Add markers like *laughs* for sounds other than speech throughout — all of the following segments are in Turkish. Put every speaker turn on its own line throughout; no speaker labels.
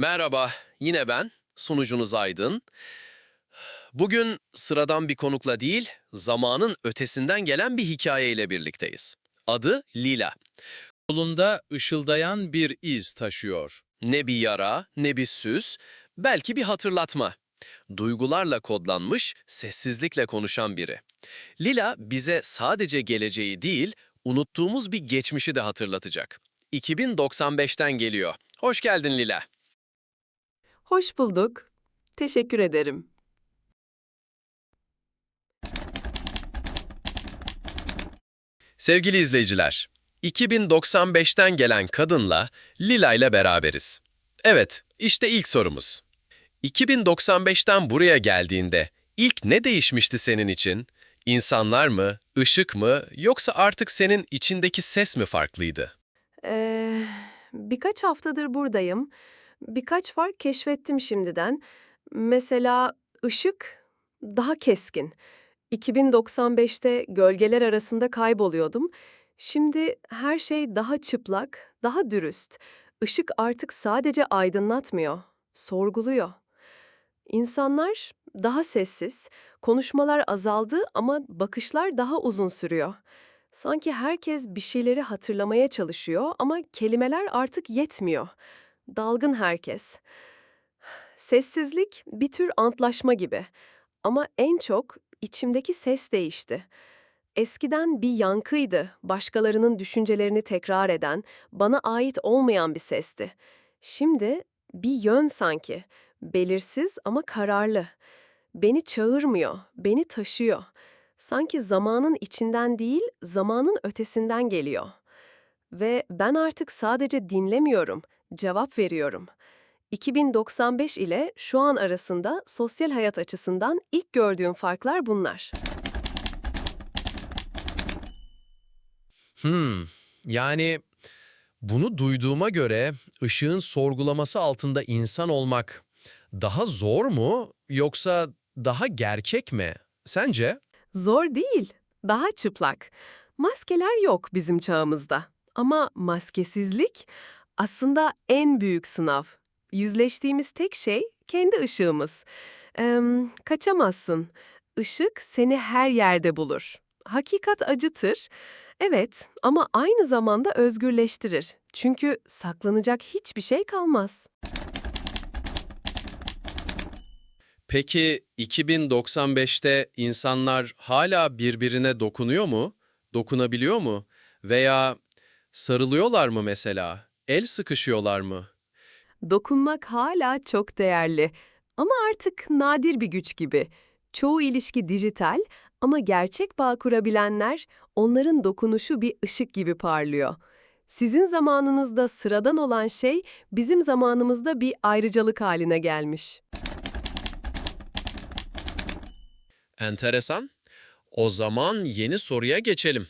Merhaba, yine ben, sunucunuz Aydın. Bugün sıradan bir konukla değil, zamanın ötesinden gelen bir hikayeyle birlikteyiz. Adı Lila.
Kolunda ışıldayan bir iz taşıyor.
Ne bir yara, ne bir süs, belki bir hatırlatma. Duygularla kodlanmış, sessizlikle konuşan biri. Lila bize sadece geleceği değil, unuttuğumuz bir geçmişi de hatırlatacak. 2095'ten geliyor. Hoş geldin Lila.
Hoş bulduk. Teşekkür ederim.
Sevgili izleyiciler, 2095'ten gelen kadınla Lila ile beraberiz. Evet, işte ilk sorumuz. 2095'ten buraya geldiğinde ilk ne değişmişti senin için? İnsanlar mı, ışık mı yoksa artık senin içindeki ses mi farklıydı?
Ee, birkaç haftadır buradayım. Birkaç fark keşfettim şimdiden. Mesela ışık daha keskin. 2095'te gölgeler arasında kayboluyordum. Şimdi her şey daha çıplak, daha dürüst. Işık artık sadece aydınlatmıyor, sorguluyor. İnsanlar daha sessiz, konuşmalar azaldı ama bakışlar daha uzun sürüyor. Sanki herkes bir şeyleri hatırlamaya çalışıyor ama kelimeler artık yetmiyor. Dalgın herkes. Sessizlik bir tür antlaşma gibi. Ama en çok içimdeki ses değişti. Eskiden bir yankıydı, başkalarının düşüncelerini tekrar eden, bana ait olmayan bir sesti. Şimdi bir yön sanki, belirsiz ama kararlı. Beni çağırmıyor, beni taşıyor. Sanki zamanın içinden değil, zamanın ötesinden geliyor. Ve ben artık sadece dinlemiyorum, cevap veriyorum. 2095 ile şu an arasında sosyal hayat açısından ilk gördüğüm farklar bunlar.
Hmm, yani bunu duyduğuma göre ışığın sorgulaması altında insan olmak daha zor mu yoksa daha gerçek mi? Sence?
Zor değil, daha çıplak. Maskeler yok bizim çağımızda. Ama maskesizlik aslında en büyük sınav. Yüzleştiğimiz tek şey kendi ışığımız. Ee, kaçamazsın. Işık seni her yerde bulur. Hakikat acıtır. Evet ama aynı zamanda özgürleştirir. Çünkü saklanacak hiçbir şey kalmaz.
Peki 2095'te insanlar hala birbirine dokunuyor mu? Dokunabiliyor mu? Veya sarılıyorlar mı mesela? El sıkışıyorlar mı?
Dokunmak hala çok değerli ama artık nadir bir güç gibi. Çoğu ilişki dijital ama gerçek bağ kurabilenler onların dokunuşu bir ışık gibi parlıyor. Sizin zamanınızda sıradan olan şey bizim zamanımızda bir ayrıcalık haline gelmiş.
Enteresan. O zaman yeni soruya geçelim.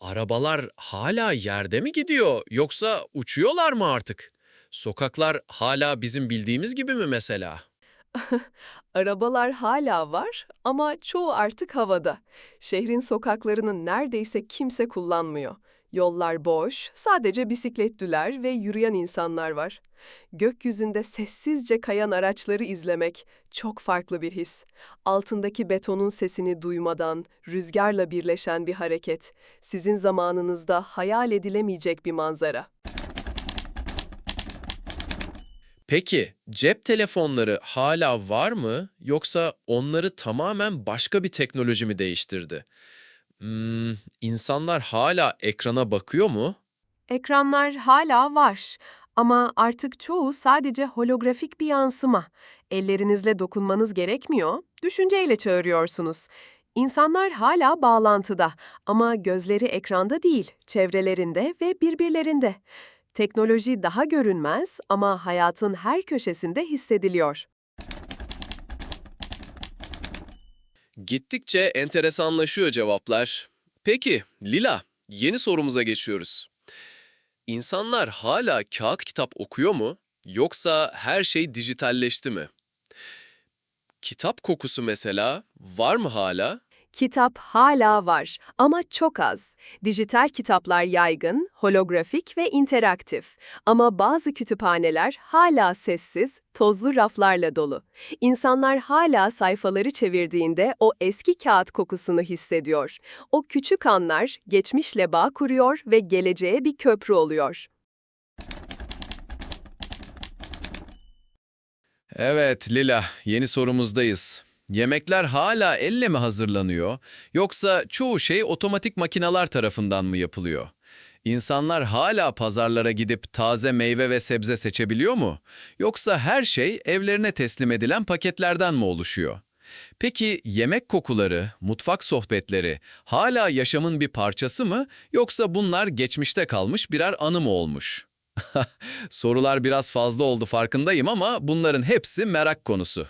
Arabalar hala yerde mi gidiyor yoksa uçuyorlar mı artık? Sokaklar hala bizim bildiğimiz gibi mi mesela? *laughs*
Arabalar hala var ama çoğu artık havada. Şehrin sokaklarını neredeyse kimse kullanmıyor. Yollar boş, sadece bisikletliler ve yürüyen insanlar var. Gökyüzünde sessizce kayan araçları izlemek çok farklı bir his. Altındaki betonun sesini duymadan, rüzgarla birleşen bir hareket. Sizin zamanınızda hayal edilemeyecek bir manzara.
Peki cep telefonları hala var mı yoksa onları tamamen başka bir teknoloji mi değiştirdi? Hmm, insanlar hala ekrana bakıyor mu?
Ekranlar hala var ama artık çoğu sadece holografik bir yansıma. Ellerinizle dokunmanız gerekmiyor, düşünceyle çağırıyorsunuz. İnsanlar hala bağlantıda ama gözleri ekranda değil, çevrelerinde ve birbirlerinde. Teknoloji daha görünmez ama hayatın her köşesinde hissediliyor.
Gittikçe enteresanlaşıyor cevaplar. Peki Lila, yeni sorumuza geçiyoruz. İnsanlar hala kağıt kitap okuyor mu yoksa her şey dijitalleşti mi? Kitap kokusu mesela var mı hala?
Kitap hala var ama çok az. Dijital kitaplar yaygın, holografik ve interaktif. Ama bazı kütüphaneler hala sessiz, tozlu raflarla dolu. İnsanlar hala sayfaları çevirdiğinde o eski kağıt kokusunu hissediyor. O küçük anlar geçmişle bağ kuruyor ve geleceğe bir köprü oluyor.
Evet Lila, yeni sorumuzdayız. Yemekler hala elle mi hazırlanıyor yoksa çoğu şey otomatik makineler tarafından mı yapılıyor? İnsanlar hala pazarlara gidip taze meyve ve sebze seçebiliyor mu? Yoksa her şey evlerine teslim edilen paketlerden mi oluşuyor? Peki yemek kokuları, mutfak sohbetleri hala yaşamın bir parçası mı yoksa bunlar geçmişte kalmış birer anı mı olmuş? *laughs* Sorular biraz fazla oldu farkındayım ama bunların hepsi merak konusu.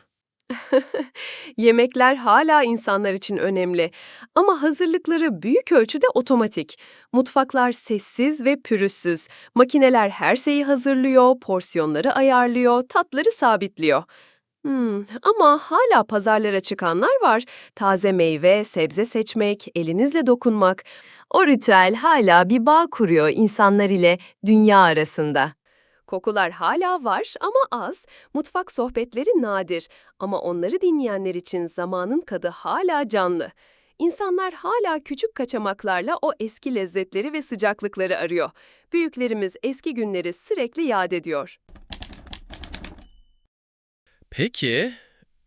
*laughs*
Yemekler hala insanlar için önemli ama hazırlıkları büyük ölçüde otomatik. Mutfaklar sessiz ve pürüzsüz. Makineler her şeyi hazırlıyor, porsiyonları ayarlıyor, tatları sabitliyor. Hmm, ama hala pazarlara çıkanlar var. Taze meyve, sebze seçmek, elinizle dokunmak. O ritüel hala bir bağ kuruyor insanlar ile dünya arasında. Kokular hala var ama az, mutfak sohbetleri nadir ama onları dinleyenler için zamanın tadı hala canlı. İnsanlar hala küçük kaçamaklarla o eski lezzetleri ve sıcaklıkları arıyor. Büyüklerimiz eski günleri sürekli yad ediyor.
Peki,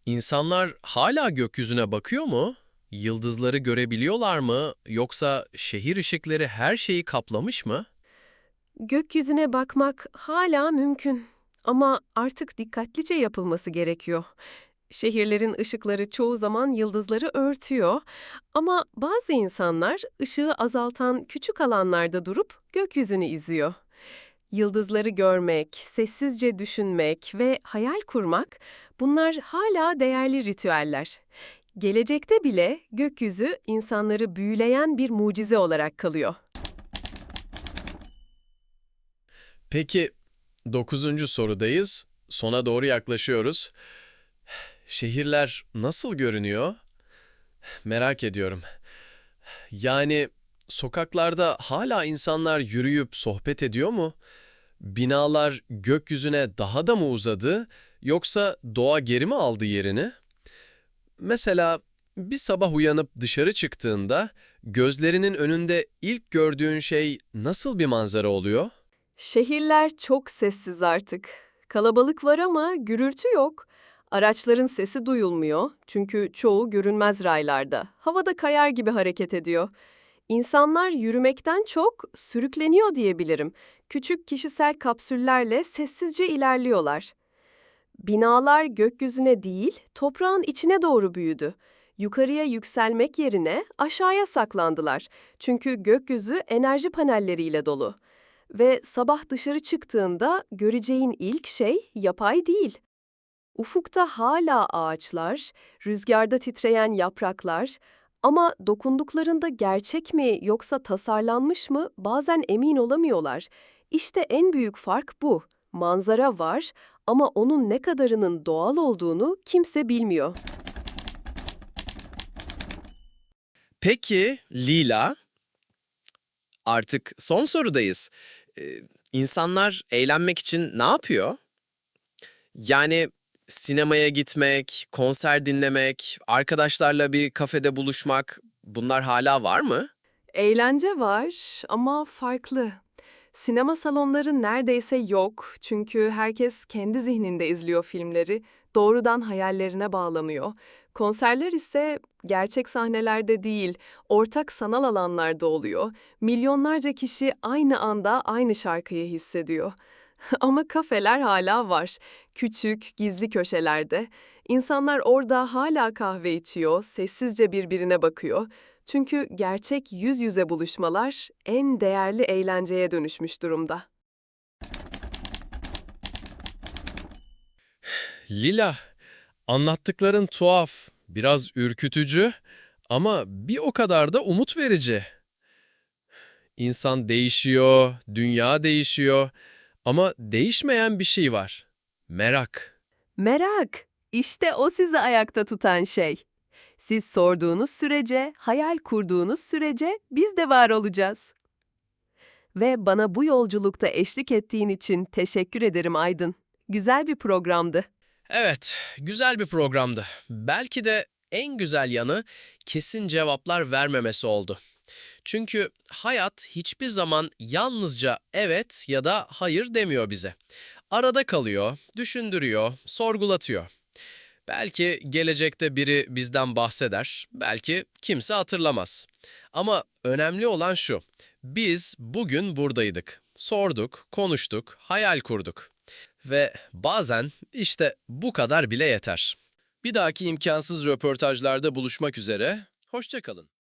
insanlar hala gökyüzüne bakıyor mu? Yıldızları görebiliyorlar mı? Yoksa şehir ışıkları her şeyi kaplamış mı?
Gökyüzüne bakmak hala mümkün ama artık dikkatlice yapılması gerekiyor. Şehirlerin ışıkları çoğu zaman yıldızları örtüyor ama bazı insanlar ışığı azaltan küçük alanlarda durup gökyüzünü izliyor. Yıldızları görmek, sessizce düşünmek ve hayal kurmak bunlar hala değerli ritüeller. Gelecekte bile gökyüzü insanları büyüleyen bir mucize olarak kalıyor.
Peki, dokuzuncu sorudayız. Sona doğru yaklaşıyoruz. Şehirler nasıl görünüyor? Merak ediyorum. Yani sokaklarda hala insanlar yürüyüp sohbet ediyor mu? Binalar gökyüzüne daha da mı uzadı yoksa doğa geri mi aldı yerini? Mesela bir sabah uyanıp dışarı çıktığında gözlerinin önünde ilk gördüğün şey nasıl bir manzara oluyor?
Şehirler çok sessiz artık. Kalabalık var ama gürültü yok. Araçların sesi duyulmuyor çünkü çoğu görünmez raylarda. Havada kayar gibi hareket ediyor. İnsanlar yürümekten çok sürükleniyor diyebilirim. Küçük kişisel kapsüllerle sessizce ilerliyorlar. Binalar gökyüzüne değil, toprağın içine doğru büyüdü. Yukarıya yükselmek yerine aşağıya saklandılar. Çünkü gökyüzü enerji panelleriyle dolu. Ve sabah dışarı çıktığında göreceğin ilk şey yapay değil. Ufukta hala ağaçlar, rüzgarda titreyen yapraklar ama dokunduklarında gerçek mi yoksa tasarlanmış mı bazen emin olamıyorlar. İşte en büyük fark bu. Manzara var ama onun ne kadarının doğal olduğunu kimse bilmiyor.
Peki Lila, artık son sorudayız. Ee, insanlar eğlenmek için ne yapıyor? Yani sinemaya gitmek, konser dinlemek, arkadaşlarla bir kafede buluşmak bunlar hala var mı?
Eğlence var ama farklı. Sinema salonları neredeyse yok çünkü herkes kendi zihninde izliyor filmleri, doğrudan hayallerine bağlanıyor. Konserler ise gerçek sahnelerde değil, ortak sanal alanlarda oluyor. Milyonlarca kişi aynı anda aynı şarkıyı hissediyor. *laughs* Ama kafeler hala var. Küçük, gizli köşelerde. İnsanlar orada hala kahve içiyor, sessizce birbirine bakıyor. Çünkü gerçek yüz yüze buluşmalar en değerli eğlenceye dönüşmüş durumda.
Lila, anlattıkların tuhaf, biraz ürkütücü ama bir o kadar da umut verici. İnsan değişiyor, dünya değişiyor ama değişmeyen bir şey var. Merak.
Merak, işte o sizi ayakta tutan şey. Siz sorduğunuz sürece, hayal kurduğunuz sürece biz de var olacağız. Ve bana bu yolculukta eşlik ettiğin için teşekkür ederim Aydın. Güzel bir programdı.
Evet, güzel bir programdı. Belki de en güzel yanı kesin cevaplar vermemesi oldu. Çünkü hayat hiçbir zaman yalnızca evet ya da hayır demiyor bize. Arada kalıyor, düşündürüyor, sorgulatıyor. Belki gelecekte biri bizden bahseder, belki kimse hatırlamaz. Ama önemli olan şu, biz bugün buradaydık. Sorduk, konuştuk, hayal kurduk. Ve bazen işte bu kadar bile yeter. Bir dahaki imkansız röportajlarda buluşmak üzere, hoşçakalın.